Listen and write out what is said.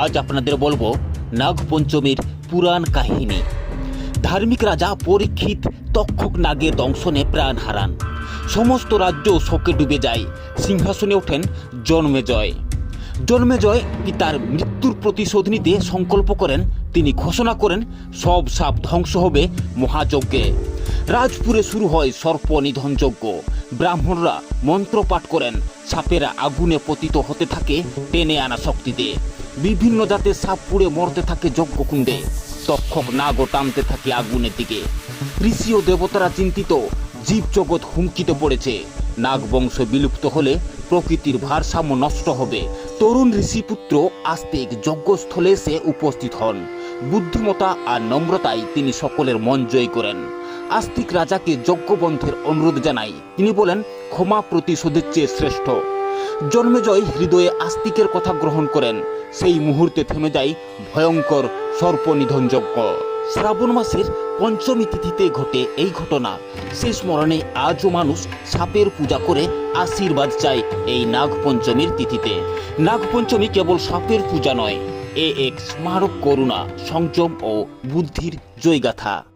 আজ আপনাদের বলব নাগপঞ্চমীর পুরাণ কাহিনী। ধার্মিক রাজা পরীক্ষিত তক্ষক নাগের দংশনে প্রাণ হারান। সমস্ত রাজ্য শোকে ডুবে যায়, সিংহাসনে ওঠেন জন্মেজয় জন্মেজয় পিতার মৃত্যুর প্রতিশোধ নিতে সংকল্প করেন, তিনি ঘোষণা করেন, সব সাপ ধ্বংস হবে মহাযজ্ঞে। রাজপুরে শুরু হয় সর্প নিধন যজ্ঞ ব্রাহ্মণরা মন্ত্র পাঠ করেন, সাপেরা আগুনে পতিত হতে থাকে, টেনে আনা শক্তিতে। বিভিন্ন জাতের সাপ পুড়ে মরতে থাকে যজ্ঞকুণ্ডে। তক্ষক নাগও টানতে থাকে আগুনের দিকে। ঋষি ও দেবতারা চিন্তিত, জীবজগৎ হুমকিতে পড়েছে। নাগবংশ বিলুপ্ত হলে প্রকৃতির ভারসাম্য নষ্ট হবে। তরুণ ঋষিপুত্র আস্তিক যজ্ঞস্থলে এসে উপস্থিত হন। বুদ্ধিমতা আর নম্রতায় তিনি সকলের মন জয় করেন। আস্তিক রাজাকে যজ্ঞবন্ধের অনুরোধ জানাই। তিনি বলেন, ক্ষমা প্রতিশোধের চেয়ে শ্রেষ্ঠ। জন্মেজয় হৃদয়ে আস্তিকের কথা গ্রহণ করেন। সেই মুহূর্তে থেমে যায় ভয়ঙ্কর সর্পনিধন যজ্ঞ শ্রাবণ মাসের পঞ্চমী তিথিতে ঘটে এই ঘটনা। সেই স্মরণে আজও মানুষ সাপের পূজা করে আশীর্বাদ চায় এই নাগপঞ্চমীর তিথিতে। নাগপঞ্চমী কেবল সাপের পূজা নয়, এ এক স্মারক করুণা, সংযম ও বুদ্ধির জয়গাথা।